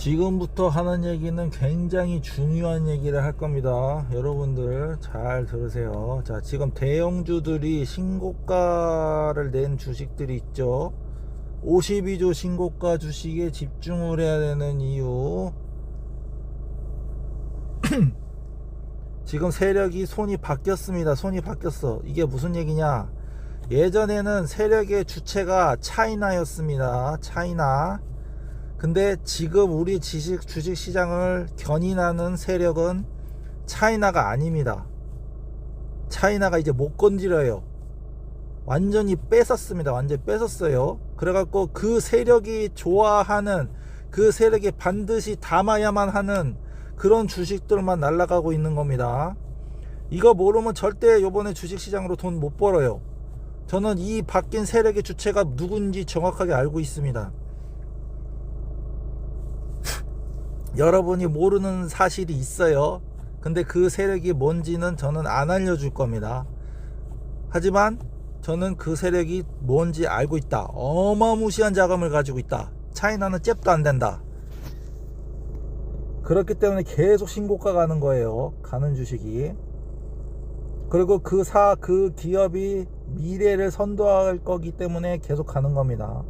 지금부터 하는 얘기는 굉장히 중요한 얘기를 할 겁니다. 여러분들 잘 들으세요. 자, 지금 대형주들이 신고가를 낸 주식들이 있죠. 52조 신고가 주식에 집중을 해야 되는 이유. 지금 세력이 손이 바뀌었습니다. 손이 바뀌었어. 이게 무슨 얘기냐? 예전에는 세력의 주체가 차이나였습니다. 차이나. 근데 지금 우리 지식 주식 시장을 견인하는 세력은 차이나가 아닙니다. 차이나가 이제 못 건드려요. 완전히 뺏었습니다. 완전히 뺏었어요. 그래갖고 그 세력이 좋아하는 그 세력이 반드시 담아야만 하는 그런 주식들만 날아가고 있는 겁니다. 이거 모르면 절대 요번에 주식시장으로 돈 못 벌어요. 저는 이 바뀐 세력의 주체가 누군지 정확하게 알고 있습니다. 여러분이 모르는 사실이 있어요. 근데 그 세력이 뭔지는 저는 안 알려줄 겁니다. 하지만 저는 그 세력이 뭔지 알고 있다. 어마무시한 자금을 가지고 있다. 차이나는 잽도 안 된다. 그렇기 때문에 계속 신고가 가는 거예요. 가는 주식이. 그리고 그 사, 그 기업이 미래를 선도할 거기 때문에 계속 가는 겁니다.